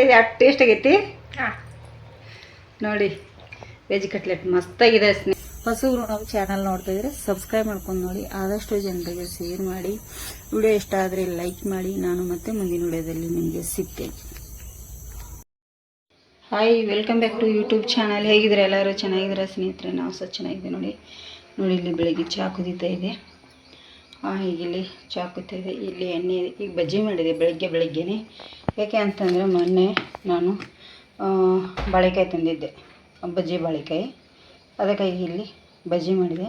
ಆಗತ್ತೈತಿ ಅಷ್ಟು ಟೇಸ್ಟ್ ಆಗೈತಿ? ನೋಡಿ ವೆಜ್ ಕಟ್ಲೆಟ್ ಮಸ್ತಾಗಿದೆ ಸ್ನೇಹ. ಹೊಸಬ್ರು ನಾವು ಚಾನಲ್ ನೋಡ್ತಾ ಇದ್ರೆ ಸಬ್ಸ್ಕ್ರೈಬ್ ಮಾಡ್ಕೊಂಡು ನೋಡಿ. ಆದಷ್ಟು ಜನರಿಗೆ ಶೇರ್ ಮಾಡಿ. ವಿಡಿಯೋ ಇಷ್ಟ ಆದರೆ ಲೈಕ್ ಮಾಡಿ. ನಾನು ಮತ್ತೆ ಮುಂದಿನ ವಿಡಿಯೋದಲ್ಲಿ ನಿಮಗೆ ಸಿಗ್ತೇನೆ. Hi welcome back to YouTube channel ಹೇಗಿದ್ರೆ ಎಲ್ಲರೂ? ಚೆನ್ನಾಗಿದ್ರೆ ಸ್ನೇಹಿತರೆ? ನಾವು ಸಹ ಚೆನ್ನಾಗಿದೆ ನೋಡಿ. ನೋಡಿ ಇಲ್ಲಿ ಬೆಳಗ್ಗೆ ಚಹಾ ಕುದೀತಾ ಇದೆ. ಹಾಂ ಈಗ ಇಲ್ಲಿ ಚಹಾ ಕುದೀತಾ ಇದೆ. ಇಲ್ಲಿ ಎಣ್ಣೆ ಈಗ ಬಜ್ಜಿ ಮಾಡಿದೆ ಬೆಳಗ್ಗೆ ಬೆಳಗ್ಗೆನೆ. ಯಾಕೆ ಅಂತಂದರೆ ಮೊನ್ನೆ ನಾನು ಬಾಳೆಕಾಯಿ ತಂದಿದ್ದೆ, ಬಜ್ಜಿ ಬಾಳೆಕಾಯಿ. ಅದಕ್ಕಾಗಿ ಇಲ್ಲಿ ಬಜ್ಜಿ ಮಾಡಿದೆ.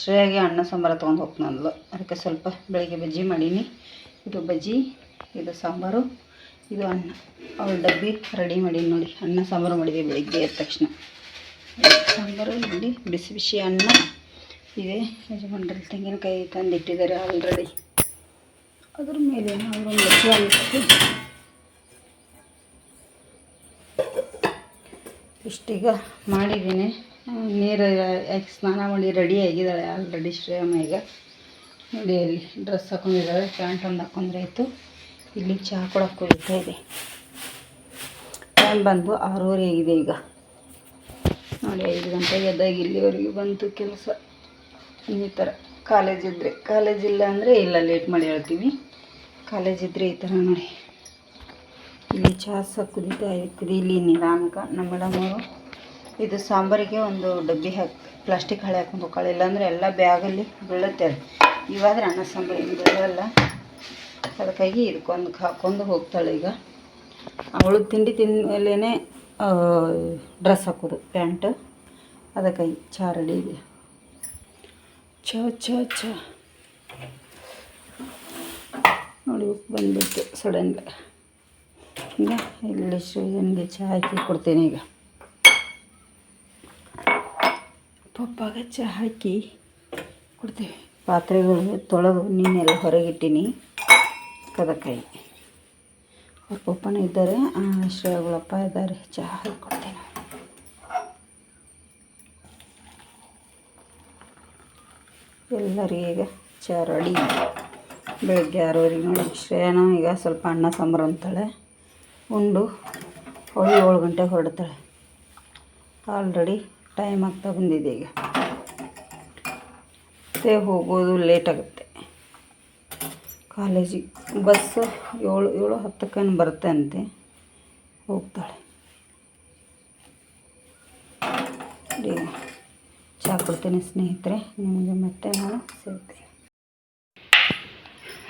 ಶ್ರೇಯಾಗಿ ಅನ್ನ ಸಾಂಬಾರು ತೊಗೊಂಡು ಹೋಗ್ತಾನಂದ್ಲು ಅದಕ್ಕೆ ಸ್ವಲ್ಪ ಬೆಳಗ್ಗೆ ಬಜ್ಜಿ ಮಾಡೀನಿ. ಇದು ಬಜ್ಜಿ, ಇದು ಸಾಂಬಾರು, ಇದು ಅನ್ನ. ಅವಳ ಡಬ್ಬಿ ರೆಡಿ ಮಾಡೀನಿ ನೋಡಿ. ಅನ್ನ ಸಾಂಬಾರು ಮಾಡಿದೆ ಬೆಳಗ್ಗೆ ಎದ್ದ ತಕ್ಷಣ. ಸಾಂಬಾರು ಇಲ್ಲಿ ಬಿಸಿ ಬಿಸಿ ಅನ್ನ ಇದೆ. ಯಜಮಾನ್ರಲ್ಲಿ ತೆಂಗಿನಕಾಯಿ ತಂದಿಟ್ಟಿದ್ದಾರೆ ಆಲ್ರೆಡಿ. ಅದ್ರ ಮೇಲೆ ಅವರು ಬಜ್ಜಿ ಇಷ್ಟೀಗ ಮಾಡಿದ್ದೀನಿ. ನೀರು ಯಾಕೆ ಸ್ನಾನ ಮಾಡಿ ರೆಡಿ ಆಗಿದ್ದಾಳೆ ಆಲ್ರೆಡಿ ಶ್ರೇಯಮ್ಮ ಈಗ. ನೋಡಿ ಅಲ್ಲಿ ಡ್ರೆಸ್ ಹಾಕೊಂಡಿದ್ದಾಳೆ, ಪ್ಯಾಂಟ್ ಒಂದು ಹಾಕೊಂಡ್ರೆ ಆಯಿತು. ಇಲ್ಲಿ ಚಹಾ ಕೊಡೋಕೆ ಹೋಗ್ತಾ ಇದೆ. ಟೈಮ್ ಬಂದು ಆರೂವರೆ ಆಗಿದೆ ಈಗ. ನೋಡಿ ಐದು ಗಂಟೆಗೆ ಎದ್ದಾಗ ಇಲ್ಲಿವರೆಗೂ ಬಂತು ಕೆಲಸ. ಈ ಥರ ಕಾಲೇಜ್ ಇದ್ದರೆ ಕಾಲೇಜ್ ಇಲ್ಲ ಅಂದರೆ ಇಲ್ಲ ಲೇಟ್ ಮಾಡಿ ಹೇಳ್ತೀವಿ ಕಾಲೇಜ್ ಇದ್ದರೆ ಈ ಥರ ನೋಡಿ. ಇಲ್ಲಿ ಚಹಾ ಸಹ ಕುದೀತಾ ಕುದೀಲಿ ನಿಧಾನಕ್ಕೆ ನಮ್ಮ ಅವರು ಇದು ಸಾಂಬಾರಿಗೆ ಒಂದು ಡಬ್ಬಿ ಹಾಕಿ, ಪ್ಲಾಸ್ಟಿಕ್ ಹಳೆ ಹಾಕೊಂಡು ಹೋಗ್ಕೊಳ್ಳಿ ಇಲ್ಲಾಂದರೆ ಎಲ್ಲ ಬ್ಯಾಗಲ್ಲಿ ಬೀಳುತ್ತೆ ಅದು. ಇವಾದ್ರೆ ಅನ್ನ ಸಾಂಬಾರು ಏನು ಬೀಳಲ್ಲ. ಅದಕ್ಕಾಗಿ ಇದಕ್ಕೊಂದು ಹಾಕ್ಕೊಂಡು ಹೋಗ್ತಾಳೆ ಈಗ. ಅವಳು ತಿಂಡಿ ತಿಂದಮೇಲೇ ಡ್ರೆಸ್ ಹಾಕೋದು, ಪ್ಯಾಂಟ್. ಅದಕ್ಕಾಗಿ ಚಹಾ ರೆಡಿ ಇದೆ. ಚ ಚ ಚ ನೋಡಿ ಬಂದ್ಬಿಟ್ಟು ಸಡನ್ಲಿ ಈಗ ಇಲ್ಲಿ ಶ್ರೀಜನ್ಗೆ ಚಹಾ ಹಾಕಿ ಕೊಡ್ತೇನೆ ಈಗ. ಪಪ್ಪಾಗ ಚಹಾ ಹಾಕಿ ಕೊಡ್ತೇವೆ. ಪಾತ್ರೆಗಳು ತೊಳೆದು ನೀನೆಲ್ಲ ಹೊರಗಿಟ್ಟೀನಿ. ಕದಕಾಯಿ. ಅವ್ರ ಪಪ್ಪನ ಇದ್ದಾರೆ ಶ್ರೇಯಗಳಪ್ಪ ಇದ್ದಾರೆ. ಚಹಾ ಹಾಕಿ ಕೊಡ್ತೇನೆ. ಎಲ್ಲರಿಗೆ ಚಹಾ ರೆಡಿ. ಬೆಳಗ್ಗೆ ಆರೂವರೆಗೆ ನೋಡಿ ಶ್ರೇಯನ ಈಗ ಸ್ವಲ್ಪ ಅನ್ನ ಸಾಂಬಾರು ಅಂತಾಳೆ. ಉಂಡು. ಹೋಳಿ ಏಳು ಗಂಟೆಗೆ ಹೊರಡ್ತಾಳೆ ಆಲ್ರೆಡಿ ಟೈಮ್ ಆಗ್ತಾ ಬಂದಿದೆ ಈಗ. ಮತ್ತೆ ಹೋಗೋದು ಲೇಟ್ ಆಗುತ್ತೆ. ಕಾಲೇಜಿಗೆ ಬಸ್ಸು ಏಳು ಏಳು ಹತ್ತಕ್ಕೇನು ಬರುತ್ತೆ ಅಂತೆ. ಹೋಗ್ತಾಳೆ. ಚಾ ಕೊಡ್ತೇನೆ ಸ್ನೇಹಿತರೆ. ನಿಮಗೆ ಮತ್ತೆ ನಾನು ಸಿಗ್ತೇನೆ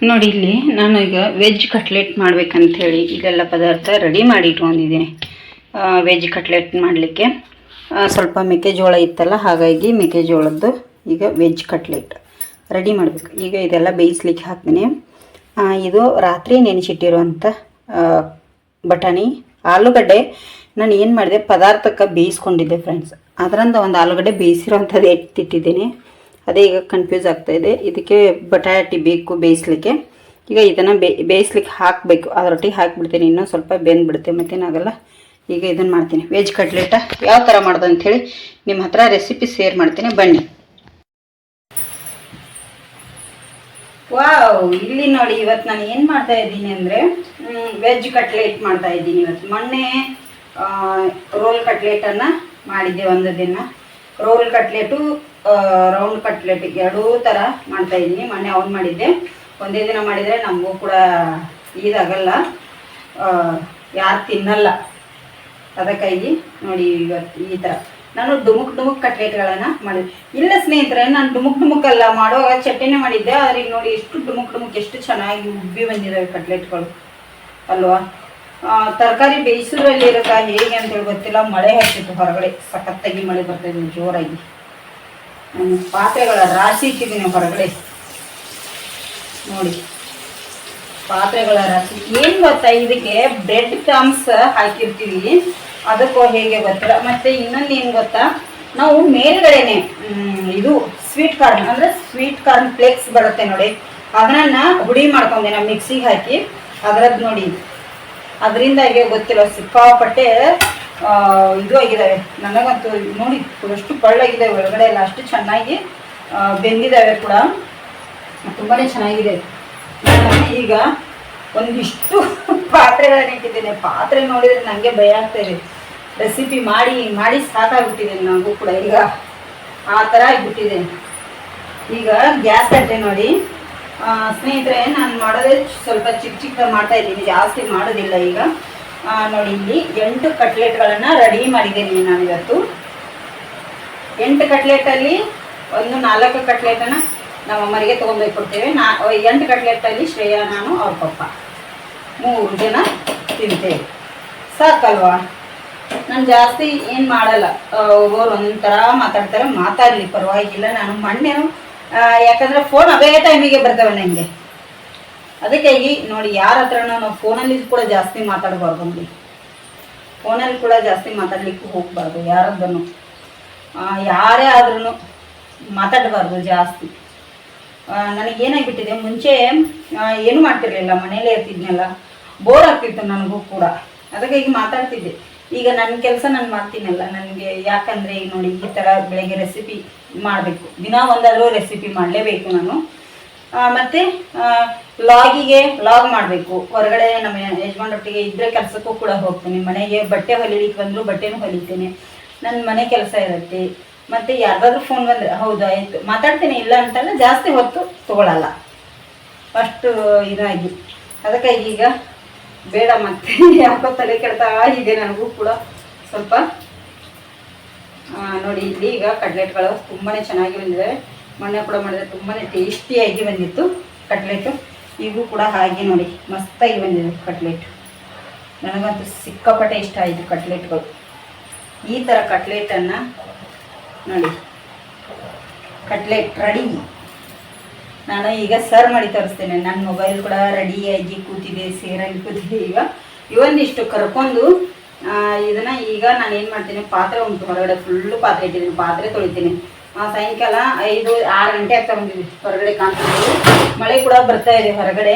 ನೋಡಿ, ಇಲ್ಲಿ ನಾನು ಈಗ ವೆಜ್ ಕಟ್ಲೆಟ್ ಮಾಡ್ಬೇಕಂತ ಹೇಳಿ ಇಲ್ಲೆಲ್ಲ ಪದಾರ್ಥ ರೆಡಿ ಮಾಡಿ ಇಟ್ಕೊಂಡಿದ್ದೀನಿ. ವೆಜ್ ಕಟ್ಲೆಟ್ ಮಾಡಲಿಕ್ಕೆ. ಸ್ವಲ್ಪ ಮೆಕ್ಕೆಜೋಳ ಇತ್ತಲ್ಲ, ಹಾಗಾಗಿ ಮೆಕ್ಕೆಜೋಳದ್ದು ಈಗ ವೆಜ್ ಕಟ್ಲೆಟ್ ರೆಡಿ ಮಾಡಬೇಕು. ಈಗ ಇದೆಲ್ಲ ಬೇಯಿಸ್ಲಿಕ್ಕೆ ಹಾಕ್ತೀನಿ. ಇದು ರಾತ್ರಿ ನೆನೆಸಿಟ್ಟಿರುವಂಥ ಬಟಾಣಿ, ಆಲೂಗಡ್ಡೆ. ನಾನು ಏನು ಮಾಡಿದೆ, ಪದಾರ್ಥಕ್ಕೆ ಬೇಯಿಸ್ಕೊಂಡಿದ್ದೆ ಫ್ರೆಂಡ್ಸ್ ಅದರಿಂದ ಒಂದು ಆಲೂಗಡ್ಡೆ ಬೇಯಿಸಿರೋವಂಥದ್ದು ಎತ್ತಿಟ್ಟಿದ್ದೀನಿ ಅದೇ ಈಗ ಕನ್ಫ್ಯೂಸ್ ಆಗ್ತಾ ಇದೆ. ಇದಕ್ಕೆ ಬಟಾಟಿ ಬೇಕು ಬೇಯಿಸ್ಲಿಕ್ಕೆ. ಈಗ ಇದನ್ನು ಬೇಯಿಸ್ಲಿಕ್ಕೆ ಹಾಕಬೇಕು. ಅದರೊಟ್ಟಿಗೆ ಹಾಕಿಬಿಡ್ತೀನಿ. ಇನ್ನೂ ಸ್ವಲ್ಪ ಬೆಂದ್ಬಿಡುತ್ತೆ. ಮತ್ತೇನಾಗಲ್ಲ ಈಗ ಇದನ್ನು ಮಾಡ್ತೀನಿ. ವೆಜ್ ಕಟ್ಲೆಟ ಯಾವ ಥರ ಮಾಡೋದು ಅಂಥೇಳಿ ನಿಮ್ಮ ಹತ್ರ ರೆಸಿಪಿ ಶೇರ್ ಮಾಡ್ತೀನಿ. ಬನ್ನಿ. ವಾವ್, ಇಲ್ಲಿ ನೋಡಿ ಇವತ್ತು ನಾನು ಏನು ಮಾಡ್ತಾ ಇದ್ದೀನಿ ಅಂದರೆ ವೆಜ್ ಕಟ್ಲೆಟ್ ಮಾಡ್ತಾ ಇದ್ದೀನಿ ಇವತ್ತು. ಮೊನ್ನೆ ರೋಲ್ ಕಟ್ಲೆಟನ್ನು ಮಾಡಿದ್ದೆ ಒಂದು ದಿನ. ರೋಲ್ ಕಟ್ಲೆಟು ರೌಂಡ್ ಕಟ್ಲೆಟ್ ಎರಡೂ ಥರ ಮಾಡ್ತಾ ಇದ್ದೀನಿ. ಮೊನ್ನೆ ಅವ್ನು ಮಾಡಿದ್ದೆ. ಒಂದೇ ದಿನ ಮಾಡಿದರೆ ನಮಗೂ ಕೂಡ ಇದಾಗಲ್ಲ ಯಾರು ತಿನ್ನಲ್ಲ ಅದಕ್ಕಾಗಿ ನೋಡಿ ಇವತ್ತು ಈ ಥರ ನಾನು ಡುಮುಕ್ ಡುಮುಕ್ ಕಟ್ಲೆಟ್ಗಳನ್ನು ಮಾಡಿದ್ದೆ ಇಲ್ಲ ಸ್ನೇಹಿತರೆ, ನಾನು ಡುಮುಕ್ ಡುಮುಕ್ ಅಲ್ಲ, ಮಾಡುವಾಗ ಚಟ್ನಿನೇ ಮಾಡಿದ್ದೆ, ಆದರೆ ಈಗ ನೋಡಿ ಎಷ್ಟು ಡುಮುಕ್ ಡುಮುಕ್, ಎಷ್ಟು ಚೆನ್ನಾಗಿ ಉಬ್ಬಿ ಬಂದಿದ್ದಾವೆ ಕಟ್ಲೆಟ್ಗಳು ಅಲ್ವಾ? ತರಕಾರಿ ಬೇಯಿಸೋದ್ರಲ್ಲಿ ಇರುತ್ತಾ ಹೇಗೆ ಅಂತೇಳಿ ಗೊತ್ತಿಲ್ಲ. ಮಳೆ ಹಾಕಿತ್ತು ಹೊರಗಡೆ. ಸಖತ್ತಾಗಿ ಮಳೆ ಬರ್ತಾಯಿದೆ ಜೋರಾಗಿ. ನಾನು ಪಾತ್ರೆಗಳ ರಾಶಿ ಇಟ್ಟಿದ್ದೀನಿ ಹೊರಗಡೆ. ನೋಡಿ. ಪಾತ್ರೆಗಳ ರಾಶಿ. ಏನು ಗೊತ್ತಾ? ಇದಕ್ಕೆ ಬ್ರೆಡ್ ಕ್ರಮ್ಸ್ ಹಾಕಿರ್ತೀವಿ. ಅದಕ್ಕೂ ಹೇಗೆ ಗೊತ್ತಿಲ್ಲ. ಮತ್ತೆ ಇನ್ನೊಂದು ಏನು ಗೊತ್ತಾ? ನಾವು ಮೇಲ್ಗಡೆನೆ ಇದು ಸ್ವೀಟ್ ಕಾರ್ನ್ ಅಂದ್ರೆ ಸ್ವೀಟ್ ಕಾರ್ನ್ ಫ್ಲೇಕ್ಸ್ ಬರುತ್ತೆ ನೋಡಿ. ಅದನ್ನ ಹುಡಿ ಮಾಡ್ಕೊಂಡೆ ನಾವು ಮಿಕ್ಸಿಗೆ ಹಾಕಿ. ಅದ್ರದ್ದು ನೋಡಿ. ಅದರಿಂದ ಹೇಗೆ ಗೊತ್ತಿಲ್ಲ. ಸಿಕ್ಕಾಪಟ್ಟೆ ಇದು ಆಗಿದ್ದಾವೆ ನನಗಂತೂ ನೋಡಿ ಎಷ್ಟು ಪಳ್ಳಾಗಿದೆ ಒಳಗಡೆ ಎಲ್ಲ ಅಷ್ಟು ಚೆನ್ನಾಗಿ ಬೆಂದಿದ್ದಾವೆ ಕೂಡ. ತುಂಬಾ ಚೆನ್ನಾಗಿದೆ. ಈಗ ಒಂದಿಷ್ಟು ಪಾತ್ರೆಗಳನ್ನ ಇಟ್ಟಿದ್ದೇನೆ. ಪಾತ್ರೆ ನೋಡಿದ್ರೆ ನನಗೆ ಭಯ ಆಗ್ತಾ ರೆಸಿಪಿ ಮಾಡಿ ಮಾಡಿ ಸಾಕಾಗ್ಬಿಟ್ಟಿದೆ ನನಗೂ ಕೂಡ. ಈಗ ಆ ಥರ ಆಗಿಬಿಟ್ಟಿದೆ. ಈಗ ಗ್ಯಾಸ್ ಕಟ್ಟೆ ನೋಡಿ. ಸ್ನೇಹಿತರೆ, ನಾನು ಮಾಡೋದೇ ಸ್ವಲ್ಪ ಚಿಕ್ಕ ಚಿಕ್ಕ ಮಾಡ್ತಾ ಇದ್ದೀನಿ. ಜಾಸ್ತಿ ಮಾಡೋದಿಲ್ಲ ಈಗ. ನೋಡಿ, ಇಲ್ಲಿ ಎಂಟು ಕಟ್ಲೆಟ್ಗಳನ್ನು ರೆಡಿ ಮಾಡಿದ್ದೀನಿ ನಾನು ಇವತ್ತು ಎಂಟು ಕಟ್ಲೆಟಲ್ಲಿ ಒಂದು ನಾಲ್ಕು ಕಟ್ಲೆಟನ್ನು ನಮ್ಮ ಅಮ್ಮರಿಗೆ ತೊಗೊಂಡೋಗಿ ಕೊಡ್ತೇವೆ. ನಾ ಎಂಟು ಕಟ್ಲೆಟಲ್ಲಿ ಶ್ರೇಯಾ, ನಾನು, ಅವ್ರ ಪಪ್ಪ. ಮೂರು ಜನ ತಿಂತೇವೆ. ಸಾಕಲ್ವಾ? ನಾನು ಜಾಸ್ತಿ ಏನು ಮಾಡಲ್ಲ. ಒಬ್ಬರು ಒಂಥರ ಮಾತಾಡ್ತಾರೆ. ಮಾತಾಡಲಿ, ಪರವಾಗಿಲ್ಲ. ನಾನು ಮಣ್ಣೇನು ಯಾಕಂದರೆ ಫೋನ್ ಅದೇ ಟೈಮಿಗೆ ಬರ್ತವೆ ನನಗೆ ಅದಕ್ಕಾಗಿ ನೋಡಿ ಯಾರ ಹತ್ರ ನಾವು ಫೋನಲ್ಲಿ ಕೂಡ ಜಾಸ್ತಿ ಮಾತಾಡಬಾರ್ದು ನೋಡಿ. ಫೋನಲ್ಲಿ ಕೂಡ ಜಾಸ್ತಿ ಮಾತಾಡ್ಲಿಕ್ಕೆ ಹೋಗಬಾರ್ದು, ಯಾರದ್ದನ್ನು. ಯಾರೇ ಆದ್ರೂ ಮಾತಾಡಬಾರ್ದು ಜಾಸ್ತಿ. ನನಗೆ ಏನಾಗಿಬಿಟ್ಟಿದೆ, ಮುಂಚೆ ಏನು ಮಾಡ್ತಿರ್ಲಿಲ್ಲ, ಮನೇಲೇ ಇರ್ತಿದ್ನಲ್ಲ ಬೋರ್ ಆಗ್ತಿತ್ತು ನನಗೂ ಕೂಡ. ಅದಕ್ಕಾಗಿ ಮಾತಾಡ್ತಿದ್ದೆ. ಈಗ ನನ್ನ ಕೆಲಸ ನಾನು ಮಾಡ್ತೀನಲ್ಲ, ನನಗೆ ಯಾಕಂದರೆ ಈಗ ನೋಡಿ ಈ ಥರ ಬೆಳಗ್ಗೆ ರೆಸಿಪಿ ಮಾಡಬೇಕು. ದಿನ ಒಂದಾದರೂ ರೆಸಿಪಿ ಮಾಡಲೇಬೇಕು ನಾನು. ಮತ್ತೆ ಲಾಗಿಗೆ ಲಾಗ್ ಮಾಡಬೇಕು. ಹೊರಗಡೆ ನಮ್ಮ ಯಜಮಾನರೊಟ್ಟಿಗೆ ಇದ್ರೆ ಕೆಲಸಕ್ಕೂ ಕೂಡ ಹೋಗ್ತೀನಿ. ಮನೆಗೆ ಬಟ್ಟೆ ಹೊಲಿಲಿಕ್ಕೆ ಬಂದರೂ ಬಟ್ಟೆನೂ ಹೊಲಿತೀನಿ. ನನ್ನ ಮನೆ ಕೆಲಸ ಇರುತ್ತೆ. ಮತ್ತೆ ಯಾರ್ದಾದ್ರೂ ಫೋನ್ ಬಂದರೆ, ಹೌದು ಆಯಿತು ಮಾತಾಡ್ತೀನಿ, ಇಲ್ಲ ಅಂತಲ್ಲ ಜಾಸ್ತಿ ಹೊತ್ತು ತಗೊಳ್ಳಲ್ಲ ಅಷ್ಟು ಇದಾಗಿ. ಅದಕ್ಕೆ ಈಗ ಬೇಡ ಮತ್ತೆ. ಯಾಕೋ ತಲೆ ಕೆಡ್ತಾ ಇದೆ ನನಗೂ ಕೂಡ. ಸ್ವಲ್ಪ ನೋಡಿ, ಇಲ್ಲಿ ಈಗ ಕಟ್ಲೆಟ್ಗಳು ತುಂಬಾ ಚೆನ್ನಾಗಿ ಬಂದಿದೆ ಮೊನ್ನೆ ಕೂಡ ಮಾಡಿದ್ರೆ ತುಂಬಾ ಟೇಸ್ಟಿಯಾಗಿ ಬಂದಿತ್ತು ಕಟ್ಲೆಟು. ಈಗೂ ಕೂಡ ಹಾಗೆ ನೋಡಿ. ಮಸ್ತಾಗಿ ಬಂದಿದೆ ಕಟ್ಲೆಟ್. ನನಗಂತೂ ಸಿಕ್ಕಾಪಟ್ಟೆ ಇಷ್ಟ ಆಯಿತು ಕಟ್ಲೆಟ್ಗಳು. ಈ ಥರ ಕಟ್ಲೆಟನ್ನು ನೋಡಿ. ಕಟ್ಲೆಟ್ ರೆಡಿ ನಾನು ಈಗ ಸರ್ವ್ ಮಾಡಿ ತೋರಿಸ್ತೇನೆ. ನನ್ನ ಮೊಬೈಲ್ ಕೂಡ ರೆಡಿಯಾಗಿ ಕೂತಿದೆ ಸೇರಾಗಿ ಕೂತಿದೆ ಈಗ. ಇವನ್ನಿಷ್ಟು ಕರ್ಕೊಂಡು ಇದನ್ನು ಈಗ ನಾನು ಏನು ಮಾಡ್ತೀನಿ, ಪಾತ್ರೆ ಉಂಟು, ಹೊರಗಡೆ ಫುಲ್ಲು ಪಾತ್ರೆ ಇಟ್ಟಿದ್ದೀನಿ. ಪಾತ್ರೆ ತೊಳಿತೀನಿ. ಸಾಯಂಕಾಲ ಐದು ಆರು ಗಂಟೆ ಆಗ್ತಾ ಬಂದಿದ್ವಿ ಹೊರಗಡೆ ಕಾಣ್ತಿದ್ದೀವಿ. ಮಳೆ ಕೂಡ ಬರ್ತಾ ಇದೆ ಹೊರಗಡೆ.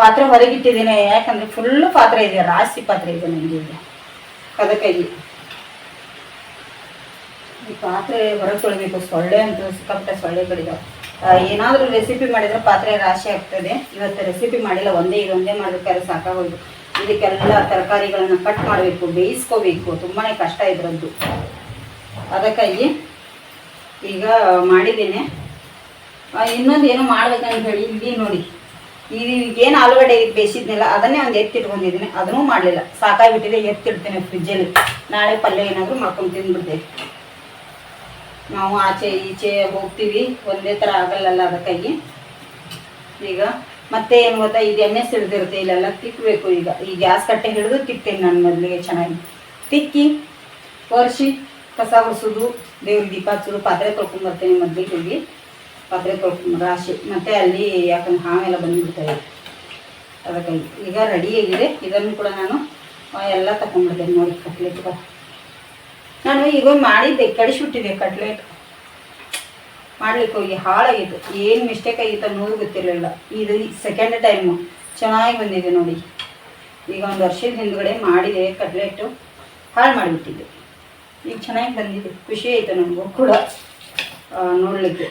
ಪಾತ್ರೆ ಹೊರಗಿಟ್ಟಿದ್ದೀನಿ. ಯಾಕಂದ್ರೆ ಫುಲ್ಲು ಪಾತ್ರೆ ಇದೆ. ರಾಶಿ ಪಾತ್ರೆ ಇದೆ ನನಗೆ ಈಗ. ಅದಕ್ಕಾಗಿ ಈ ಪಾತ್ರೆ ಹೊರಗೆ ತೊಳಿಬೇಕು. ಸೊಳ್ಳೆ ಅಂತ ಸಿಕ್ಕಾಪಟ್ಟೆ ಸೊಳ್ಳೆ ಕಡಿದಾವೆ ಏನಾದರೂ ರೆಸಿಪಿ ಮಾಡಿದ್ರೆ ಪಾತ್ರೆ ರಾಶಿ ಆಗ್ತದೆ. ಇವತ್ತು ರೆಸಿಪಿ ಮಾಡಿಲ್ಲ. ಒಂದೇ ಇದೊಂದೇ ಮಾಡಬೇಕಾದ್ರೆ ಸಾಕಾಗೋದು ಇದಕ್ಕೆಲ್ಲ ತರಕಾರಿಗಳನ್ನು ಕಟ್ ಮಾಡಬೇಕು, ಬೇಯಿಸ್ಕೋಬೇಕು. ತುಂಬಾ ಕಷ್ಟ ಇದ್ರದ್ದು. ಅದಕ್ಕಾಗಿ ಈಗ ಮಾಡಿದ್ದೇನೆ. ಇನ್ನೊಂದು ಏನು ಮಾಡ್ಬೇಕಂತ ಹೇಳಿ, ಇಲ್ಲಿ ನೋಡಿ. ಏನು ಆಲೂಗಡ್ಡೆ ಬೇಯಿಸಿದ್ನಲ್ಲ, ಅದನ್ನೇ ಒಂದು ಎತ್ತಿಟ್ಕೊಂಡಿದ್ದೀನಿ. ಅದನ್ನೂ ಮಾಡಲಿಲ್ಲ. ಸಾಕಾಗಿಬಿಟ್ಟಿದೆ, ಎತ್ತಿಡ್ತೇನೆ ಫ್ರಿಜ್ಜಲ್ಲಿ ನಾಳೆ ಪಲ್ಯ ಏನಾದರೂ ಮಾಡ್ಕೊಂಡು ತಿಂದ್ಬಿಡ್ತೇವೆ ನಾವು ಆಚೆ ಈಚೆ ಹೋಗ್ತೀವಿ, ಒಂದೇ ಥರ ಆಗಲ್ಲಲ್ಲ ಅದಕ್ಕಾಗಿ. ಈಗ ಮತ್ತೆ ಏನು ಗೊತ್ತಾ, ಇದು ಎಣ್ಣೆ ಸಿಡ್ದಿರುತ್ತೆ, ಇಲ್ಲೆಲ್ಲ ತಿಕ್ಕಬೇಕು ಈಗ. ಈ ಗ್ಯಾಸ್ ಕಟ್ಟೆ ಹಿಡಿದು ತಿಕ್ತೇನೆ ನಾನು ಮೊದಲಿಗೆ ಚೆನ್ನಾಗಿ. ತಿಕ್ಕಿ ಒರೆಸಿ, ಕಸ ಒರೆಸೋದು ದೇವ್ರಿಗೆ ದೀಪ ಹಚ್ಚಲು ಪಾತ್ರೆ ತೊಳ್ಕೊಂಡು ಬರ್ತೇನೆ ಮೊದಲಿಗೆ ಹೋಗಿ ಪಾತ್ರೆ ತೊಳ್ಕೊಂಡು ರಾಶಿ ಮತ್ತೆ ಅಲ್ಲಿ ಯಾಕಂದ್ರೆ ಹಾವೆಲ್ಲ ಬಂದುಬಿಡ್ತವೆ. ಅದಕ್ಕಾಗಿ ಈಗ ರೆಡಿಯಾಗಿದೆ ಇದನ್ನು ಕೂಡ ನಾನು ಎಲ್ಲ ತಗೊಂಡ್ಬಿಡ್ತೇನೆ ನೋಡಿ ಕಟ್ಲೆಟ್ಗಳು ನಾನು ಈಗ ಮಾಡಿದ್ದೆ ಕಡಿಸ್ಬಿಟ್ಟಿದ್ದೆ ಕಟ್ಲೆಟ್ ಮಾಡ್ಲಿಕ್ಕೆ ಹೋಗಿ ಹಾಳಾಗಿತ್ತು. ಏನು ಮಿಸ್ಟೇಕ್ ಆಗಿತ್ತು ಅನ್ನೋದು ಗೊತ್ತಿರಲಿಲ್ಲ. ಇದು ಸೆಕೆಂಡ್ ಟೈಮು ಚೆನ್ನಾಗಿ ಬಂದಿದೆ ನೋಡಿ. ಈಗ ಒಂದು ವರ್ಷದ ಹಿಂದ್ಗಡೆ ಮಾಡಿದೆ ಕಟ್ಲೆಟು ಹಾಳು ಮಾಡಿಬಿಟ್ಟಿದ್ದೆ. ಈಗ ಚೆನ್ನಾಗಿ ಬಂದಿದೆ. ಖುಷಿ ಆಯಿತು ನಮಗೂ. ಕೂಡ ನೋಡಲಿಕ್ಕೆ.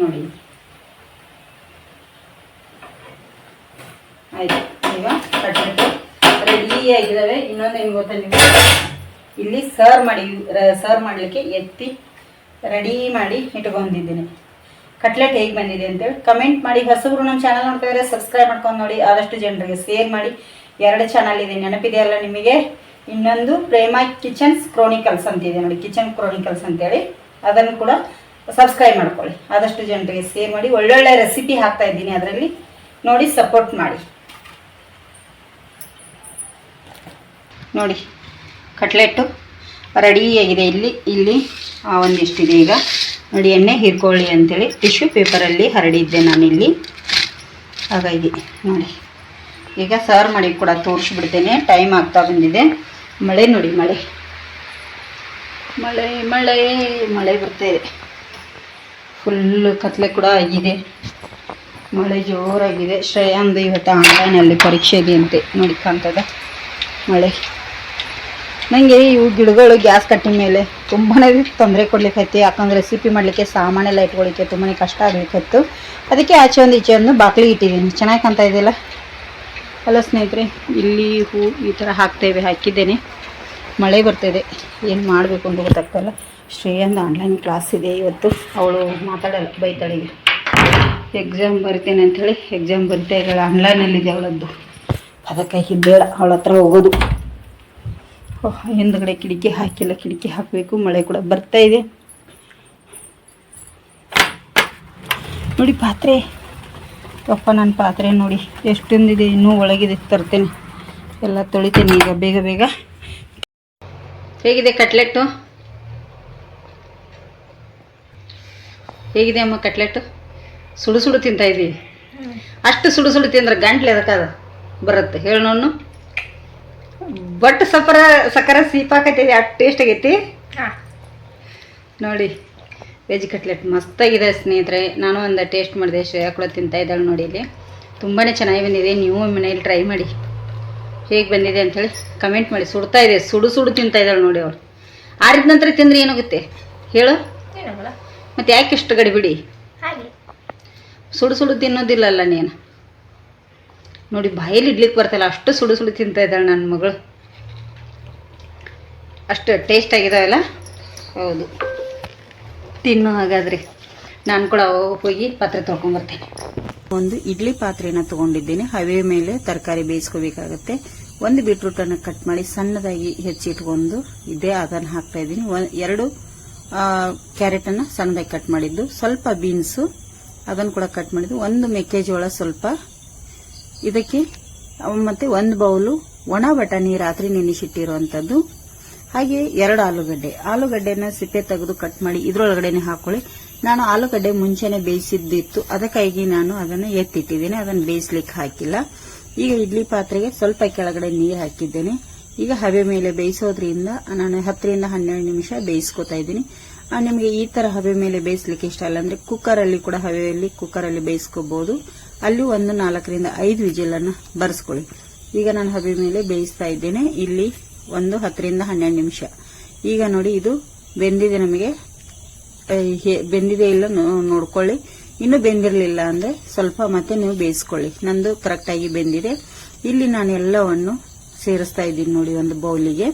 ನೋಡಿ. ಆಯಿತು. ಈಗ ಕಟ್ಲೆಟ್ ಇನ್ನೊಂದು ಏನು ಗೊತ್ತಾ ನೀವು ಇಲ್ಲಿ ಸರ್ವ್ ಮಾಡಿ ಸರ್ವ್ ಮಾಡಲಿಕ್ಕೆ ಎತ್ತಿ ರೆಡಿ ಮಾಡಿ ಇಟ್ಕೊಂಡಿದ್ದೀನಿ. ಕಟ್ಲೆಟ್ ಹೇಗೆ ಬಂದಿದೆ ಅಂತೇಳಿ ಕಮೆಂಟ್ ಮಾಡಿ. ಹೊಸಬ್ರು ನಮ್ಮ ಚಾನಲ್ ನೋಡ್ತಾ ಇದ್ರೆ ಸಬ್ಸ್ಕ್ರೈಬ್ ಮಾಡ್ಕೊಂಡು ನೋಡಿ. ಆದಷ್ಟು ಜನರಿಗೆ ಶೇರ್ ಮಾಡಿ. ಎರಡು ಚಾನಲ್ ಇದೆ. ನೆನಪಿದೆಯಲ್ಲ ನಿಮಗೆ? ಇನ್ನೊಂದು ಪ್ರೇಮ ಕಿಚನ್ಸ್ ಕ್ರೋನಿಕಲ್ಸ್ ಅಂತಿದೆ ನೋಡಿ ಕಿಚನ್ ಕ್ರೋನಿಕಲ್ಸ್ ಅಂತೇಳಿ. ಅದನ್ನು ಕೂಡ ಸಬ್ಸ್ಕ್ರೈಬ್ ಮಾಡ್ಕೊಳ್ಳಿ. ಆದಷ್ಟು ಜನರಿಗೆ ಶೇರ್ ಮಾಡಿ ಒಳ್ಳೊಳ್ಳೆ ರೆಸಿಪಿ ಹಾಕ್ತಾ ಇದ್ದೀನಿ ಅದರಲ್ಲಿ. ನೋಡಿ ಸಪೋರ್ಟ್ ಮಾಡಿ. ನೋಡಿ ಕಟ್ಲೆಟ್ಟು ರೆಡಿಯಾಗಿದೆ ಇಲ್ಲಿ. ಇಲ್ಲಿ ಆ, ಒಂದಿಷ್ಟಿದೆ ಈಗ. ನೋಡಿ ಎಣ್ಣೆ ಹೀರ್ಕೊಳ್ಳಿ ಅಂತೇಳಿ. ಟಿಶ್ಯೂ ಪೇಪರಲ್ಲಿ ಹರಡಿದ್ದೆ ನಾನಿಲ್ಲಿ. ಹಾಗಾಗಿ ನೋಡಿ. ಈಗ ಸರ್ವ್ ಮಾಡಿ ಕೂಡ ತೋರಿಸ್ಬಿಡ್ತೇನೆ. ಟೈಮ್ ಆಗ್ತಾ ಬಂದಿದೆ. ಮಳೆ ನೋಡಿ, ಮಳೆ. ಮಳೆ ಮಳೆ ಮಳೆ ಬರ್ತಾ ಇದೆ. ಫುಲ್ಲು ಕತ್ಲೆ ಕೂಡ ಆಗಿದೆ. ಮಳೆ ಜೋರಾಗಿದೆ. ಶ್ರೇಯಾಂದು ಇವತ್ತು ಆನ್ಲೈನಲ್ಲಿ ಪರೀಕ್ಷೆ ಇದೆ ಅಂತೆ. ನೋಡಿ ಕಾಣ್ತದ ಮಳೆ. ನನಗೆ ಇವು ಗಿಡಗಳು ಗ್ಯಾಸ್ ಕಟ್ಟಿದ ಮೇಲೆ ತುಂಬಾ ತೊಂದರೆ ಕೊಡ್ಲಿಕ್ಕೈತಿ ಯಾಕಂದ್ರೆ ರೆಸಿಪಿ ಮಾಡಲಿಕ್ಕೆ ಸಾಮಾನೆಲ್ಲ ಇಟ್ಕೊಳ್ಳಿಕ್ಕೆ ತುಂಬಾ ಕಷ್ಟ ಆಗ್ಲಿಕ್ಕಿತ್ತು ಅದಕ್ಕೆ ಆಚೆ ಒಂದು ಈಚೆ ಒಂದು ಬಾಕ್ಲಿ ಇಟ್ಟಿದ್ದೀನಿ. ಚೆನ್ನಾಗಿ ಕಾಣ್ತಾ ಇದೆಯಲ್ಲ? ಹಲೋ ಸ್ನೇಹಿತರೆ ಇಲ್ಲಿ ಹೂ ಈ ಥರ ಹಾಕ್ತೇವೆ ಹಾಕಿದ್ದೇನೆ. ಮಳೆ ಬರ್ತಿದೆ ಏನು ಮಾಡಬೇಕು ಅಂತ ಗೊತ್ತಾಗ್ತಲ್ಲ. ಶ್ರೇಯಂದು ಆನ್ಲೈನ್ ಕ್ಲಾಸ್ ಇದೆ ಇವತ್ತು. ಅವಳು ಮಾತಾಡಲ್ಲ ಬೈತಾಳಿಗೆ ಎಕ್ಸಾಮ್ ಬರಿತೇನೆ ಅಂಥೇಳಿ ಎಕ್ಸಾಮ್ ಬರಿತಾ ಇದ್ದಾಳೆ ಆನ್ಲೈನಲ್ಲಿದೆ ಅವಳದ್ದು. ಅದಕ್ಕಾಗಿ ಬೇಡ ಅವಳ ಹತ್ರ ಹೋಗೋದು. ಓಹ್, ಹಿಂದ್ಗಡೆ ಕಿಟಕಿ ಹಾಕಿಲ್ಲ ಕಿಟಕಿ ಹಾಕಬೇಕು ಮಳೆ ಕೂಡ ಬರ್ತಾ ಇದೆ. ನೋಡಿ ಪಾತ್ರೆ. ಅಪ್ಪ ನನ್ನ ಪಾತ್ರೆ ನೋಡಿ ಎಷ್ಟೊಂದಿದೆ ಇನ್ನೂ ಒಳಗಿದೆ ತರ್ತೇನೆ. ಎಲ್ಲ ತೊಳಿತೀನಿ ಈಗ ಬೇಗ ಬೇಗ. ಹೇಗಿದೆ ಕಟ್ಲೆಟ್ಟು? ಹೇಗಿದೆ ಅಮ್ಮ ಕಟ್ಲೆಟ್ಟು? ಸುಡು ಸುಡು ತಿಂತಾ ಇದ್ದೀವಿ ಅಷ್ಟು ಸುಡು ಸುಡು ತಿಂದ್ರೆ ಗಂಟ್ಲೆ ಎದಕ್ಕದ ಬರುತ್ತೆ. ಹೇಳು ನೋನು ಬಟ್ ಸಫರ ಸಕ್ಕರೆ ಸೀಪಾಕೈತಿ ಅಷ್ಟು ಟೇಸ್ಟ್ ಆಗೈತಿ? ನೋಡಿ. ವೆಜ್ ಕಟ್ಲೆಟ್ ಮಸ್ತಾಗಿದೆ ಸ್ನೇಹಿತರೆ. ನಾನು ಒಂದು ಟೇಸ್ಟ್ ಮಾಡಿದೆ ಶ್ರೇಯಾ ಕೂಡ ತಿಂತಾ ಇದ್ದಾಳೆ ನೋಡಿ ಇಲ್ಲಿ. ತುಂಬಾ ಚೆನ್ನಾಗಿ ಬಂದಿದೆ. ನೀವು ಮನೇಲಿ ಟ್ರೈ ಮಾಡಿ. ಹೇಗೆ ಬಂದಿದೆ ಅಂಥೇಳಿ ಕಮೆಂಟ್ ಮಾಡಿ. ಸುಡ್ತಾ ಇದೆ ಸುಡು ಸುಡು ತಿಂತಾ ಇದ್ದಾಳೆ ನೋಡಿ ಅವಳು. ಆರಿದ ನಂತರ ತಿಂದರೆ ಏನಾಗುತ್ತೆ? ಹೇಳು. ಮತ್ತು ಯಾಕೆ ಇಷ್ಟು ಗಡಿಬಿಡಿ ಸುಡು ಸುಡು ತಿನ್ನೋದಿಲ್ಲಲ್ಲ ನೀನು. ನೋಡಿ ಬಾಯಲ್ಲಿ ಇಡ್ಲಿಕ್ಕೆ ಬರ್ತಲ್ಲ ಅಷ್ಟು ಸುಡು ಸುಡು ತಿಂತಾ ಇದ್ದಾಳೆ ನನ್ನ ಮಗಳು. ಅಷ್ಟು ಟೇಸ್ಟ್ ಆಗಿದಾವಲ್ಲ? ಹೌದು. ತಿನ್ನು ಹಾಗಾದ್ರೆ. ನಾನು ಕೂಡ ಹೋಗಿ ಪಾತ್ರೆ ತೊಳ್ಕೊಂಬರ್ತೇನೆ. ಒಂದು ಇಡ್ಲಿ ಪಾತ್ರೆನ ತಗೊಂಡಿದ್ದೀನಿ. ಹವೆ ಮೇಲೆ ತರಕಾರಿ ಬೇಯಿಸ್ಕೋಬೇಕಾಗತ್ತೆ. ಒಂದು ಬೀಟ್ರೂಟನ್ನು ಕಟ್ ಮಾಡಿ ಸಣ್ಣದಾಗಿ ಹೆಚ್ಚಿಟ್ಕೊಂಡು ಇದೆ ಅದನ್ನು ಹಾಕ್ತಾ ಇದ್ದೀನಿ. ಎರಡು ಕ್ಯಾರೆಟನ್ನು ಸಣ್ಣದಾಗಿ ಕಟ್ ಮಾಡಿದ್ದು. ಸ್ವಲ್ಪ ಬೀನ್ಸು ಅದನ್ನು ಕೂಡ ಕಟ್ ಮಾಡಿದ್ದು. ಒಂದು ಮೆಕ್ಕೆಜೋಳ ಸ್ವಲ್ಪ. ಇದಕ್ಕೆ, ಮತ್ತು ಒಂದು ಬೌಲು ಒಣ ಬಟಾಣಿ ರಾತ್ರಿ ನೆನೆಸಿಟ್ಟಿರುವಂತದ್ದು ಹಾಗೆ ಎರಡು ಆಲೂಗಡ್ಡೆ. ಆಲೂಗಡ್ಡೆನ ಸಿಪ್ಪೆ ತೆಗೆದು ಕಟ್ ಮಾಡಿ ಇದ್ರೊಳಗಡೆನೆ ಹಾಕೊಳ್ಳಿ. ನಾನು ಆಲೂಗಡ್ಡೆ ಮುಂಚೆನೆ ಬೇಯಿಸಿದ್ದಿತ್ತು. ಅದಕ್ಕಾಗಿ ನಾನು ಅದನ್ನು ಎತ್ತಿಟ್ಟಿದ್ದೇನೆ. ಅದನ್ನು ಬೇಯಿಸ್ಲಿಕ್ಕೆ ಹಾಕಿಲ್ಲ. ಈಗ ಇಡ್ಲಿ ಪಾತ್ರೆಗೆ ಸ್ವಲ್ಪ ಕೆಳಗಡೆ ನೀರು ಹಾಕಿದ್ದೇನೆ. ಈಗ ಹಬೆ ಮೇಲೆ ಬೇಯಿಸೋದ್ರಿಂದ ನಾನು ಹತ್ತರಿಂದ ಹನ್ನೆರಡು ನಿಮಿಷ ಬೇಯಿಸ್ಕೊತಾ ಇದ್ದೀನಿ. ನಿಮಗೆ ಈ ತರ ಹಬೆ ಮೇಲೆ ಬೇಯಿಸ್ಲಿಕ್ಕೆ ಇಷ್ಟ ಇಲ್ಲ ಅಂದ್ರೆ ಕುಕ್ಕರ್ ಅಲ್ಲಿ ಕೂಡ ಹವೆಯಲ್ಲಿ ಕುಕ್ಕರ್ ಅಲ್ಲಿ ಬೇಯಿಸ್ಕೋಬಹುದು ಅಲ್ಲಿ ಒಂದು ನಾಲ್ಕರಿಂದ ಐದು ವಿಜಿಲ್ ಅನ್ನ ಬರ್ಸ್ಕೊಳ್ಳಿ. ಈಗ ನಾನು ಹಬೆ ಮೇಲೆ ಬೇಯಿಸ್ತಾ ಇದ್ದೇನೆ. ಇಲ್ಲಿ ಒಂದು ಹತ್ತರಿಂದ ಹನ್ನೆರಡು ನಿಮಿಷ. ಈಗ ನೋಡಿ ಇದು ಬೆಂದಿದೆ ನಮಗೆ. ಬೆಂದಿದೆ ಇಲ್ಲ ನೋಡ್ಕೊಳ್ಳಿ. ಇನ್ನು ಬೆಂದಿರಲಿಲ್ಲ ಅಂದ್ರೆ ಸ್ವಲ್ಪ ಮತ್ತೆ ನೀವು ಬೇಯಿಸ್ಕೊಳ್ಳಿ. ನಂದು ಕರೆಕ್ಟ್ ಆಗಿ ಬೆಂದಿದೆ. ಇಲ್ಲಿ ನಾನು ಎಲ್ಲವನ್ನು ಸೇರಿಸ್ತಾ ಇದ್ದೀನಿ ನೋಡಿ ಒಂದು ಬೌಲಿಗೆ.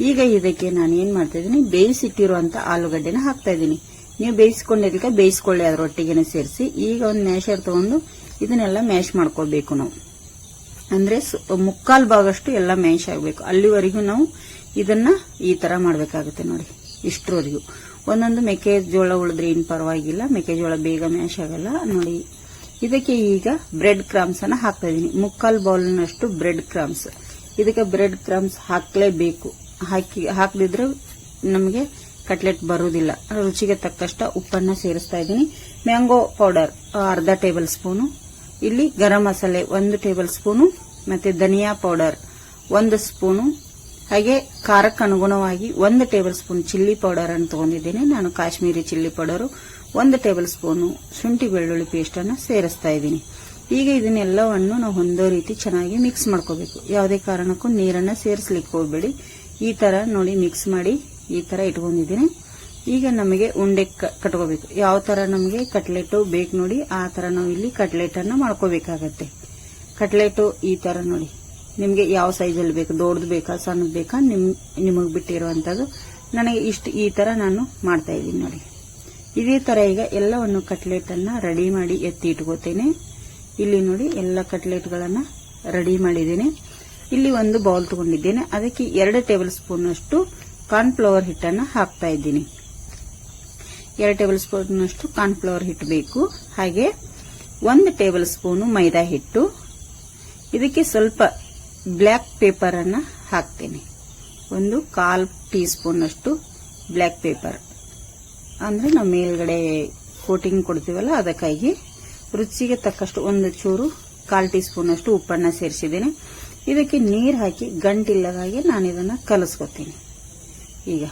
ಈಗ ಇದಕ್ಕೆ ನಾನು ಏನ್ ಮಾಡ್ತಾ ಇದ್ದೀನಿ? ಬೇಯಿಸಿಟ್ಟಿರುವಂತ ಆಲೂಗಡ್ಡೆನ ಹಾಕ್ತಾ ಇದ್ದೀನಿ. ನೀವು ಬೇಯಿಸ್ಕೊಂಡಿದ್ದಕ್ಕೆ ಬೇಯಿಸ್ಕೊಳ್ಳಿ ಅದರೊಟ್ಟಿಗೆನೆ ಸೇರಿಸಿ. ಈಗ ಒಂದು ಮ್ಯಾಶರ್ ತಗೊಂಡು ಇದನ್ನೆಲ್ಲ ಮ್ಯಾಶ್ ಮಾಡ್ಕೋಬೇಕು ನಾವು. ಅಂದ್ರೆ ಮುಕ್ಕಾಲ್ ಭಾಗಷ್ಟು ಎಲ್ಲ ಮ್ಯಾಶ್ ಆಗಬೇಕು. ಅಲ್ಲಿವರೆಗೂ ನಾವು ಇದನ್ನ ಈ ತರ ಮಾಡಬೇಕಾಗುತ್ತೆ ನೋಡಿ ಇಷ್ಟರವರೆಗೂ ಒಂದೊಂದು ಮೆಕ್ಕೆಜೋಳ ಉಳಿದ್ರೆ ಏನು ಪರವಾಗಿಲ್ಲ, ಮೆಕ್ಕೆಜೋಳ ಬೇಗ ಮ್ಯಾಶ್ ಆಗಲ್ಲ. ನೋಡಿ, ಇದಕ್ಕೆ ಈಗ ಬ್ರೆಡ್ ಕ್ರಾಮ್ಸ್ ಅನ್ನ ಹಾಕ್ತಾ ಇದೀನಿ. ಮುಕ್ಕಾಲ್ ಬೌಲ್ನಷ್ಟು ಬ್ರೆಡ್ ಕ್ರಾಮ್ಸ್ ಇದಕ್ಕೆ ಬ್ರೆಡ್ ಕ್ರಾಮ್ಸ್ ಹಾಕ್ಲೇಬೇಕು. ಹಾಕಿ, ಹಾಕದಿದ್ರೆ ನಮಗೆ ಕಟ್ಲೆಟ್ ಬರುವುದಿಲ್ಲ ರುಚಿಗೆ ತಕ್ಕಷ್ಟ ಉಪ್ಪನ್ನ ಸೇರಿಸ್ತಾ ಇದ್ದೀನಿ ಮ್ಯಾಂಗೋ ಪೌಡರ್, ಅರ್ಧ ಟೇಬಲ್ ಸ್ಪೂನು. ಇಲ್ಲಿ ಗರಂ ಮಸಾಲೆ ಒಂದು ಟೇಬಲ್ ಸ್ಪೂನು, ಮತ್ತೆ ಧನಿಯಾ ಪೌಡರ್ ಒಂದು ಸ್ಪೂನು. ಹಾಗೆ ಖಾರಕ್ಕೆ ಅನುಗುಣವಾಗಿ ಒಂದು ಟೇಬಲ್ ಸ್ಪೂನ್ ಚಿಲ್ಲಿ ಪೌಡರ್ ಅನ್ನು ತಗೊಂಡಿದ್ದೇನೆ. ನಾನು ಕಾಶ್ಮೀರಿ ಚಿಲ್ಲಿ ಪೌಡರು, ಒಂದು ಟೇಬಲ್ ಸ್ಪೂನು ಶುಂಠಿ ಬೆಳ್ಳುಳ್ಳಿ ಪೇಸ್ಟ್ ಅನ್ನು ಸೇರಿಸ್ತಾ ಇದ್ದೀನಿ. ಈಗ ಇದನ್ನೆಲ್ಲವನ್ನು ನಾವು ಹೊಂದೋ ರೀತಿ ಚೆನ್ನಾಗಿ ಮಿಕ್ಸ್ ಮಾಡ್ಕೋಬೇಕು. ಯಾವುದೇ ಕಾರಣಕ್ಕೂ ನೀರನ್ನು ಸೇರಿಸ್ಲಿಕ್ಕೆ ಹೋಗಬೇಡಿ. ಈ ತರ ನೋಡಿ ಮಿಕ್ಸ್ ಮಾಡಿ ಈ ತರ ಇಟ್ಕೊಂಡಿದ್ದೀನಿ. ಈಗ ನಮಗೆ ಉಂಡೆ ಕಟ್ಕೋಬೇಕು. ಯಾವ ತರ ನಮಗೆ ಕಟ್ಲೆಟ್ ಬೇಕು ನೋಡಿ, ಆ ತರ ನಾವು ಇಲ್ಲಿ ಕಟ್ಲೆಟ್ ಅನ್ನ ಮಾಡ್ಕೋಬೇಕಾಗತ್ತೆ. ಕಟ್ಲೆಟ್ ಈ ತರ ನೋಡಿ. ನಿಮಗೆ ಯಾವ ಸೈಜಲ್ಲಿ ಬೇಕು, ದೊಡ್ಡದು ಬೇಕಾ, ಸಣ್ಣದು ಬೇಕಾ, ನಿಮ್, ನಿಮಗೆ ಬಿಟ್ಟಿರುವಂತದ್ದು ನನಗೆ ಇಷ್ಟು ಈ ತರ ನಾನು ಮಾಡ್ತಾ ಇದ್ದೀನಿ ನೋಡಿ. ಇದೇ ತರ ಈಗ ಎಲ್ಲವನ್ನು ಕಟ್ಲೆಟ್ ಅನ್ನ ರೆಡಿ ಮಾಡಿ ಎತ್ತಿ ಇಟ್ಕೋತೇನೆ ಇಲ್ಲಿ ನೋಡಿ ಎಲ್ಲ ಕಟ್ಲೆಟ್ಗಳನ್ನ ರೆಡಿ ಮಾಡಿದ್ದೇನೆ. ಇಲ್ಲಿ ಒಂದು ಬೌಲ್ ತಗೊಂಡಿದ್ದೇನೆ. ಅದಕ್ಕೆ ಎರಡು ಟೇಬಲ್ ಸ್ಪೂನ್ ಅಷ್ಟು ಕಾರ್ನ್ಫ್ಲವರ್ ಹಿಟ್ಟನ್ನ ಹಾಕ್ತಾ ಇದ್ದೀನಿ. ಎರಡು ಟೇಬಲ್ ಸ್ಪೂನ್ ಅಷ್ಟು ಕಾರ್ನ್ಫ್ಲವರ್ ಹಿಟ್ಟು ಬೇಕು. ಹಾಗೆ ಒಂದು ಟೇಬಲ್ ಸ್ಪೂನು ಮೈದಾ ಹಿಟ್ಟು. ಇದಕ್ಕೆ ಸ್ವಲ್ಪ ಬ್ಲ್ಯಾಕ್ ಪೇಪರನ್ನು ಹಾಕ್ತೇನೆ. ಒಂದು ಕಾಲ್ ಟೀ ಸ್ಪೂನ್ ಅಷ್ಟು ಬ್ಲ್ಯಾಕ್ ಪೇಪರ್. ಅಂದ್ರೆ ನಾವು ಮೇಲ್ಗಡೆ ಕೋಟಿಂಗ್ ಕೊಡ್ತೀವಲ್ಲ ಅದಕ್ಕಾಗಿ ರುಚಿಗೆ ತಕ್ಕಷ್ಟು ಒಂದು ಚೂರು ಕಾಲ್ ಟೀ ಸ್ಪೂನ್ ಅಷ್ಟು ಉಪ್ಪನ್ನ ಸೇರಿಸಿದ್ದೇನೆ. ಇದಕ್ಕೆ ನೀರು ಹಾಕಿ ಗಂಟಿಲ್ಲದಾಗೆ ನಾನು ಇದನ್ನು ಕಲಸ್ಕೊತೀನಿ. ಈಗ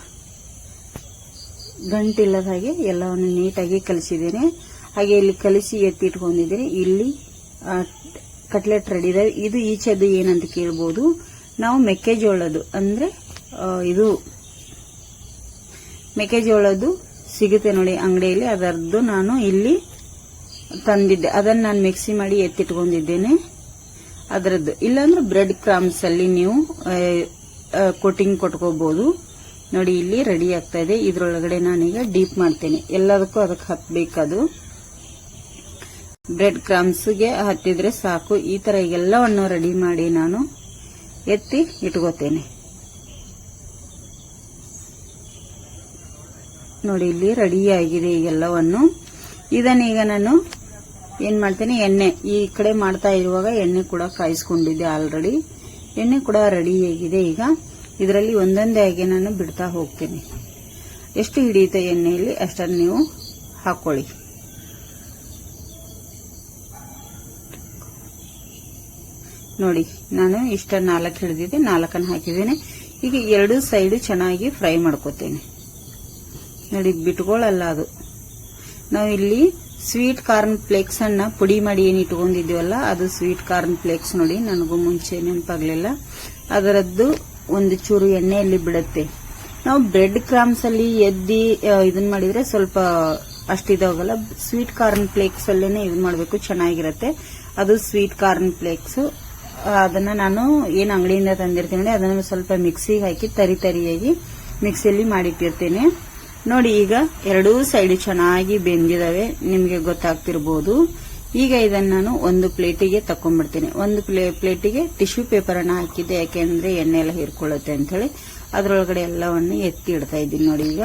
ಗಂಟಿಲ್ಲದ ಹಾಗೆ ಎಲ್ಲವನ್ನು ನೀಟಾಗಿ ಕಲಿಸಿದ್ದೇನೆ. ಹಾಗೆ ಇಲ್ಲಿ ಕಲಿಸಿ ಎತ್ತಿಟ್ಕೊಂಡಿದ್ದೀನಿ. ಇಲ್ಲಿ ಕಟ್ಲೆಟ್ ರೆಡಿ ಇದೆ. ಇದು ಈಚೆದು ಏನಂತ ಕೇಳ್ಬೋದು. ನಾವು ಮೆಕ್ಕೆಜೋಳದ್ದು, ಅಂದರೆ ಇದು ಮೆಕ್ಕೆಜೋಳದ್ದು ಸಿಗುತ್ತೆ ನೋಡಿ ಅಂಗಡಿಯಲ್ಲಿ. ಅದರದ್ದು ನಾನು ಇಲ್ಲಿ ತಂದಿದ್ದೆ. ಅದನ್ನು ನಾನು ಮಿಕ್ಸಿ ಮಾಡಿ ಎತ್ತಿಟ್ಕೊಂಡಿದ್ದೇನೆ. ಅದರದ್ದು. ಇಲ್ಲಾಂದ್ರೆ ಬ್ರೆಡ್ ಕ್ರಾಮ್ಸಲ್ಲಿ ನೀವು ಕೋಟಿಂಗ್ ಕೊಟ್ಕೋಬಹುದು ನೋಡಿ, ಇಲ್ಲಿ ರೆಡಿ ಆಗ್ತಾ ಇದೆ ಇದ್ರೊಳಗಡೆ ನಾನೀಗ ಡೀಪ್ ಮಾಡ್ತೇನೆ. ಎಲ್ಲದಕ್ಕೂ ಅದಕ್ಕೆ ಹತ್ಬೇಕದು. ಬ್ರೆಡ್ ಕ್ರಮ್ಸ್ಗೆ ಹತ್ತಿದ್ರೆ ಸಾಕು. ಈ ತರ ಎಲ್ಲವನ್ನು ರೆಡಿ ಮಾಡಿ ನಾನು ಎತ್ತಿ ಇಟ್ಕೋತೇನೆ. ನೋಡಿ, ಇಲ್ಲಿ ರೆಡಿ ಆಗಿದೆ ಈಗೆಲ್ಲವನ್ನು. ಇದನ್ನೀಗ ನಾನು ಏನ್ ಮಾಡ್ತೇನೆ? ಎಣ್ಣೆ. ಈ ಕಡೆ ಮಾಡ್ತಾ ಇರುವಾಗ ಎಣ್ಣೆ ಕೂಡ ಕಾಯಿಸ್ಕೊಂಡಿದ್ದೆ ಆಲ್ರೆಡಿ ಎಣ್ಣೆ ಕೂಡ ರೆಡಿ ಆಗಿದೆ ಈಗ. ಇದರಲ್ಲಿ ಒಂದೊಂದೇ ಆಗಿ ನಾನು ಬಿಡ್ತಾ ಹೋಗ್ತೀನಿ. ಎಷ್ಟು ಹಿಡಿಯುತ್ತೆ ಎಣ್ಣೆಯಲ್ಲಿ ಅಷ್ಟನ್ನು ನೀವು ಹಾಕೊಳ್ಳಿ. ನೋಡಿ, ನಾನು ಇಷ್ಟ ನಾಲ್ಕು ಹಿಡಿದಿದ್ದೆ, ನಾಲ್ಕನ್ನು ಹಾಕಿದ್ದೇನೆ. ಈಗ ಎರಡು ಸೈಡ್ ಚೆನ್ನಾಗಿ ಫ್ರೈ ಮಾಡ್ಕೋತೇನೆ. ನೋಡಿ ಬಿಟ್ಕೊಳ್ಳಲ್ಲ ಅದು. ನಾವು ಇಲ್ಲಿ ಸ್ವೀಟ್ ಕಾರ್ನ್ ಫ್ಲೇಕ್ಸ್ ಅನ್ನ ಪುಡಿ ಮಾಡಿ ಏನು ಇಟ್ಕೊಂಡಿದ್ದೀವಲ್ಲ, ಅದು ಸ್ವೀಟ್ ಕಾರ್ನ್ ಫ್ಲೇಕ್ಸ್ ನೋಡಿ, ನನಗೂ ಮುಂಚೆ ನೆನಪಾಗಲಿಲ್ಲ. ಅದರದ್ದು ಒಂದು ಚೂರು ಎಣ್ಣೆಯಲ್ಲಿ ಬಿಡುತ್ತೆ. ನಾವು ಬ್ರೆಡ್ ಕ್ರಾಮ್ಸ್ ಅಲ್ಲಿ ಎದ್ದಿ ಇದನ್ನ ಇದನ್ ಮಾಡಿದ್ರೆ ಸ್ವಲ್ಪ ಅಷ್ಟಿದಾಗಲ್ಲ ಸ್ವೀಟ್ ಕಾರ್ನ್ ಫ್ಲೇಕ್ಸ್ ಅಲ್ಲೇನೆ ಇದು ಮಾಡಬೇಕು, ಚೆನ್ನಾಗಿರುತ್ತೆ. ಅದು ಸ್ವೀಟ್ ಕಾರ್ನ್ ಫ್ಲೇಕ್ಸ್ ಅದನ್ನ ನಾನು ಏನ್ ಅಂಗಡಿಯಿಂದ ತಂದಿರ್ತೀನಿ ಅದನ್ನ ಸ್ವಲ್ಪ ಮಿಕ್ಸಿಗೆ ಹಾಕಿ ತರಿ ತರಿಯಾಗಿ ಮಿಕ್ಸಿಯಲ್ಲಿ ಮಾಡಿಟ್ಟಿರ್ತೇನೆ. ನೋಡಿ ಈಗ ಎರಡೂ ಸೈಡ್ ಚೆನ್ನಾಗಿ ಬೆಂದಿದಾವೆ. ನಿಮಗೆ ಗೊತ್ತಾಗ್ತಿರ್ಬೋದು. ಈಗ ಇದನ್ನ ನಾನು ಒಂದು ಪ್ಲೇಟಿಗೆ ತಕೊಂಡ್ಬಿಡ್ತೀನಿ ಒಂದು ಪ್ಲೇ, ಪ್ಲೇಟಿಗೆ ಟಿಶ್ಯೂ ಪೇಪರನ್ನು ಹಾಕಿದ್ದೆ. ಯಾಕೆಂದ್ರೆ ಎಣ್ಣೆ ಎಲ್ಲ ಹೀರ್ಕೊಳ್ಳುತ್ತೆ ಅಂತ ಹೇಳಿ ಅದ್ರೊಳಗಡೆ ಎಲ್ಲವನ್ನು ಎತ್ತಿ ಇಡ್ತಾ ಇದ್ದೀನಿ ನೋಡಿ ಈಗ.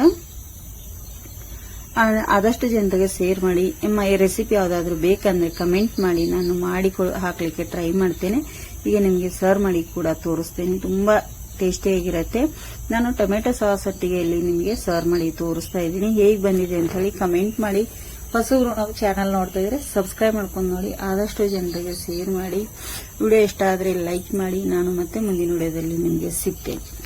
ಆದಷ್ಟು ಜನರಿಗೆ ಶೇರ್ ಮಾಡಿ. ನಿಮ್ಮ ಈ ರೆಸಿಪಿ ಯಾವುದಾದ್ರೂ ಬೇಕಂದ್ರೆ ಕಮೆಂಟ್ ಮಾಡಿ. ನಾನು ಮಾಡಿ ಹಾಕಲಿಕ್ಕೆ ಹಾಕ್ಲಿಕ್ಕೆ ಟ್ರೈ ಮಾಡ್ತೇನೆ. ಈಗ ನಿಮಗೆ ಸರ್ವ್ ಮಾಡಿ ಕೂಡ ತೋರಿಸ್ತೇನೆ. ತುಂಬಾ ಟೇಸ್ಟಿಯಾಗಿರುತ್ತೆ. ನಾನು ಟೊಮೆಟೊ ಸಾಸ್ ಒಟ್ಟಿಗೆ ಇಲ್ಲಿ ನಿಮಗೆ ಸರ್ವ್ ಮಾಡಿ ತೋರಿಸ್ತಾ ಇದ್ದೀನಿ. ಹೇಗೆ ಬಂದಿದೆ ಅಂತ ಹೇಳಿ ಕಮೆಂಟ್ ಮಾಡಿ. ಹೊಸಬ್ರು ನಾವು ಚಾನಲ್ ನೋಡ್ತಾ ಇದ್ರೆ ಸಬ್ಸ್ಕ್ರೈಬ್ ಮಾಡ್ಕೊಂಡು ನೋಡಿ. ಆದಷ್ಟು ಜನರಿಗೆ ಶೇರ್ ಮಾಡಿ. ವಿಡಿಯೋ ಇಷ್ಟ ಆದರೆ ಲೈಕ್ ಮಾಡಿ. ನಾನು ಮತ್ತೆ ಮುಂದಿನ ವಿಡಿಯೋದಲ್ಲಿ ನಿಮಗೆ ಸಿಗ್ತೇನೆ.